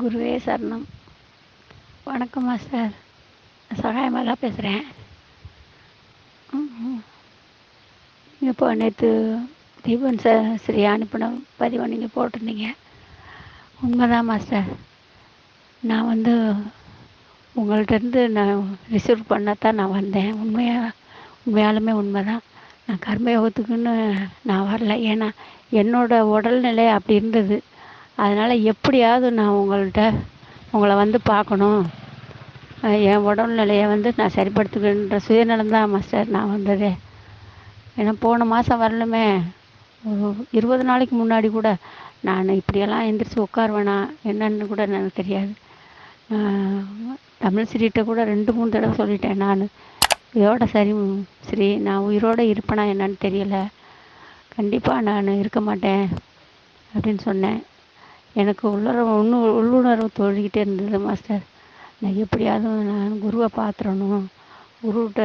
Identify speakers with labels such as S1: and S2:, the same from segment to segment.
S1: குருவே சரணம் வணக்கம் மாஸ்டர் தான் பேசுகிறேன் இப்போ நேற்று தீபன் சார் ஸ்ரீ அனுப்பின பதிவை நீங்கள் போட்டிருந்தீங்க உண்மைதான் மாஸ்டர் நான் வந்து உங்கள்கிட்டருந்து நான் ரிசீவ் தான் நான் வந்தேன் உண்மையாக உண்மையாலுமே உண்மை தான் நான் கர்மயோகத்துக்குன்னு நான் வரல ஏன்னா என்னோடய உடல்நிலை அப்படி இருந்தது அதனால் எப்படியாவது நான் உங்கள்கிட்ட உங்களை வந்து பார்க்கணும் என் உடல் நிலையை வந்து நான் சரிப்படுத்துவேன்ற சுயநலம் தான் மாஸ்டர் நான் வந்ததே ஏன்னா போன மாதம் வரலுமே இருபது நாளைக்கு முன்னாடி கூட நான் இப்படியெல்லாம் எந்திரிச்சு உட்காருவேனா என்னன்னு கூட எனக்கு தெரியாது தமிழ் ஸ்ரீகிட்ட கூட ரெண்டு மூணு தடவை சொல்லிட்டேன் நான் இதோட சரி சரி நான் உயிரோடு இருப்பேனா என்னன்னு தெரியல கண்டிப்பாக நான் இருக்க மாட்டேன் அப்படின்னு சொன்னேன் எனக்கு உள்ளுணர்வு இன்னும் உள்ளுணர்வு தோன்றிக்கிட்டே இருந்தது மாஸ்டர் நான் எப்படியாவது நான் குருவை பார்த்துடணும் குருக்கிட்ட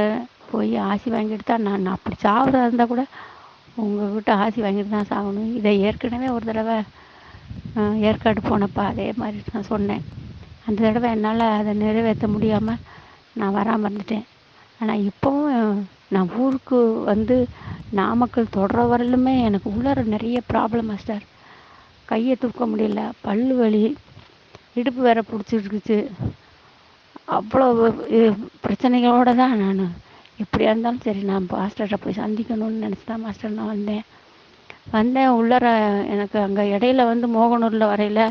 S1: போய் ஆசி வாங்கிட்டு தான் நான் அப்படி சாகிறதா இருந்தால் கூட உங்கள்கிட்ட ஆசி வாங்கிட்டு தான் சாகணும் இதை ஏற்கனவே ஒரு தடவை ஏற்காடு போனப்போ அதே மாதிரி நான் சொன்னேன் அந்த தடவை என்னால் அதை நிறைவேற்ற முடியாமல் நான் வராமல் இருந்துட்டேன் ஆனால் இப்போவும் நான் ஊருக்கு வந்து நாமக்கல் தொடர வரலுமே எனக்கு உள்ளார நிறைய ப்ராப்ளம் மாஸ்டர் கையை தூக்க முடியல பல் வலி இடுப்பு வேற பிடிச்சிருக்குச்சு அவ்வளோ பிரச்சனைகளோடு தான் நான் எப்படியா இருந்தாலும் சரி நான் மாஸ்டர்கிட்ட போய் சந்திக்கணும்னு நினச்சி தான் மாஸ்டர் நான் வந்தேன் வந்தேன் உள்ளர எனக்கு அங்கே இடையில வந்து மோகனூரில் வரையில்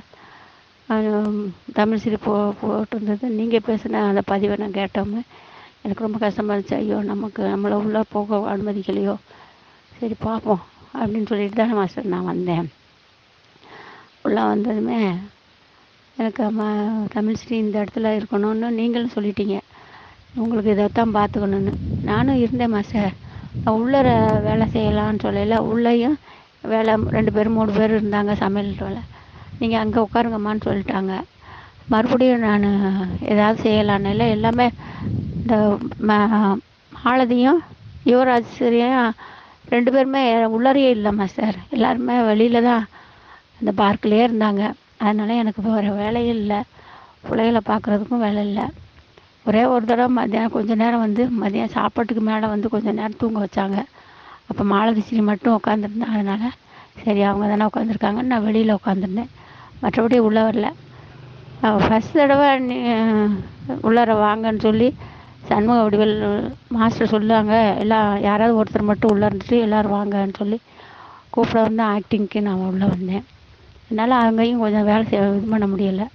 S1: சிரி போ போட்டிருந்தது நீங்கள் பேசின அந்த பதிவை நான் கேட்டோமே எனக்கு ரொம்ப கஷ்டமாக இருந்துச்சு ஐயோ நமக்கு நம்மளை உள்ளே போக அனுமதிக்கலையோ சரி பார்ப்போம் அப்படின்னு சொல்லிட்டு தானே மாஸ்டர் நான் வந்தேன் ஃபுல்லாக வந்ததுமே எனக்கு அம்மா ஸ்ரீ இந்த இடத்துல இருக்கணும்னு நீங்களும் சொல்லிட்டீங்க உங்களுக்கு இதை தான் பார்த்துக்கணுன்னு நானும் இருந்தேம்மா சார் நான் உள்ளே வேலை செய்யலான்னு சொல்லல உள்ளேயும் வேலை ரெண்டு பேர் மூணு பேர் இருந்தாங்க சமையல் வேலை நீங்கள் அங்கே உட்காருங்கம்மான்னு சொல்லிட்டாங்க மறுபடியும் நான் ஏதாவது செய்யலான்னு இல்லை எல்லாமே இந்த மாலதியும் யுவராஜ் சரியாக ரெண்டு பேருமே உள்ளறையே இல்லைம்மா சார் எல்லாருமே வெளியில் தான் அந்த பார்க்கிலே இருந்தாங்க அதனால் எனக்கு வேறு வேலையே இல்லை பிள்ளைகள பார்க்குறதுக்கும் வேலை இல்லை ஒரே ஒரு தடவை மதியானம் கொஞ்சம் நேரம் வந்து மதியம் சாப்பாட்டுக்கு மேலே வந்து கொஞ்சம் நேரம் தூங்க வச்சாங்க அப்போ மாலதிசிரி மட்டும் உட்காந்துருந்தேன் அதனால் சரி அவங்க தானே உட்காந்துருக்காங்கன்னு நான் வெளியில் உட்காந்துருந்தேன் மற்றபடி உள்ளே வரல ஃபஸ்ட் தடவை நீ உள்ளார வாங்கன்னு சொல்லி சண்முக வடிவல் மாஸ்டர் சொல்லுவாங்க எல்லாம் யாராவது ஒருத்தர் மட்டும் உள்ளே இருந்துட்டு எல்லோரும் வாங்கன்னு சொல்லி கூப்பிட வந்து ஆக்டிங்க்கு நான் உள்ளே வந்தேன் என்னால் அங்கேயும் கொஞ்சம் வேலை செய்ய இது பண்ண முடியலை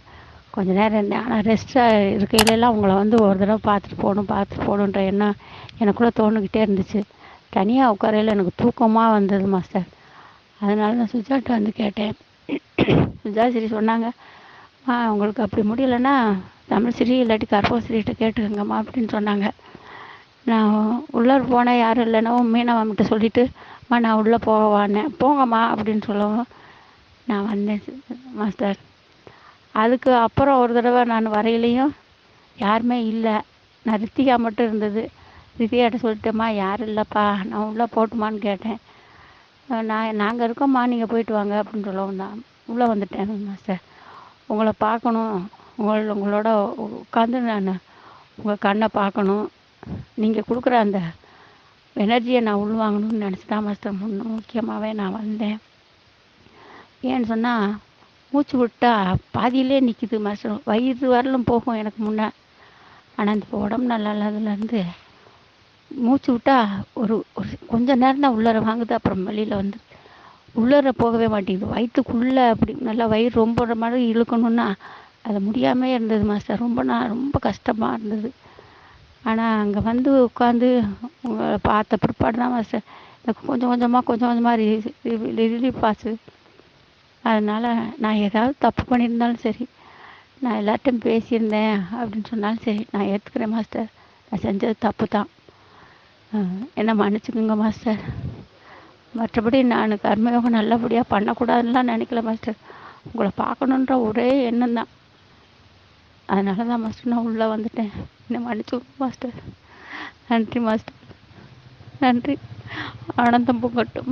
S1: கொஞ்சம் நேரம் ஆனால் ரெஸ்ட்டாக இருக்கையிலலாம் அவங்கள வந்து ஒரு தடவை பார்த்துட்டு போகணும் பார்த்துட்டு போகணுன்ற எண்ணம் எனக்குள்ளே தோணுக்கிட்டே இருந்துச்சு தனியாக உட்காரையில் எனக்கு தூக்கமாக வந்தது மாஸ்டர் அதனால நான் சுஜாட்டை வந்து கேட்டேன் சுஜாசிரி சொன்னாங்க ஆ உங்களுக்கு அப்படி முடியலைன்னா தமிழ்ஸ்ரீ இல்லாட்டி கற்பகஸ்ரீகிட்ட கேட்டுக்கங்கம்மா அப்படின்னு சொன்னாங்க நான் உள்ளார் போனேன் யாரும் இல்லைன்னா மீனவாம்கிட்ட சொல்லிவிட்டு அம்மா நான் உள்ளே போவான்னேன் போங்கம்மா அப்படின்னு சொல்லவும் நான் வந்தேன் மாஸ்டர் அதுக்கு அப்புறம் ஒரு தடவை நான் வரையிலையும் யாருமே இல்லை நான் ரித்திகா மட்டும் இருந்தது ரித்திகாட்ட சொல்லிட்டேம்மா யாரும் இல்லைப்பா நான் உள்ளே போட்டுமான்னு கேட்டேன் நான் நாங்கள் இருக்கோம்மா நீங்கள் போயிட்டு வாங்க அப்படின்னு சொல்லவும் தான் உள்ளே வந்துட்டேன் மாஸ்டர் உங்களை பார்க்கணும் உங்கள் உங்களோட உட்காந்து நான் உங்கள் கண்ணை பார்க்கணும் நீங்கள் கொடுக்குற அந்த எனர்ஜியை நான் உள்வாங்கணும்னு நினச்சி தான் மாஸ்டர் முன்னும் முக்கியமாகவே நான் வந்தேன் ஏன்னு சொன்னால் மூச்சு விட்டா பாதியிலே நிற்கிது மச வயிறு வரலும் போகும் எனக்கு முன்னே ஆனால் இந்த உடம்பு நல்லா இல்லாததுலேருந்து மூச்சு விட்டா ஒரு ஒரு கொஞ்சம் நேரம் தான் உள்ளார வாங்குது அப்புறம் வெளியில் வந்து உள்ளார போகவே மாட்டேங்குது வயிற்றுக்குள்ளே அப்படி நல்லா வயிறு ரொம்ப மாதிரி இழுக்கணும்னா அது முடியாமே இருந்தது மாஸ்டர் ரொம்ப நான் ரொம்ப கஷ்டமாக இருந்தது ஆனால் அங்கே வந்து உட்காந்து உங்களை பார்த்த பிற்பாடு தான் மாஸ்டர் எனக்கு கொஞ்சம் கொஞ்சமாக கொஞ்சம் கொஞ்சமாக ரிலீஃப் ஆச்சு அதனால் நான் ஏதாவது தப்பு பண்ணியிருந்தாலும் சரி நான் எல்லார்ட்டையும் பேசியிருந்தேன் அப்படின்னு சொன்னாலும் சரி நான் ஏற்றுக்கிறேன் மாஸ்டர் நான் செஞ்சது தப்பு தான் என்னை மன்னிச்சுக்கோங்க மாஸ்டர் மற்றபடி நான் கர்மயோகம் நல்லபடியாக பண்ணக்கூடாதுன்னா நினைக்கல மாஸ்டர் உங்களை பார்க்கணுன்ற ஒரே எண்ணம் தான் அதனால தான் மாஸ்டர் நான் உள்ளே வந்துட்டேன் என்னை மன்னிச்சுக்கோங்க மாஸ்டர் நன்றி மாஸ்டர் நன்றி ஆனந்தம் புகட்டும்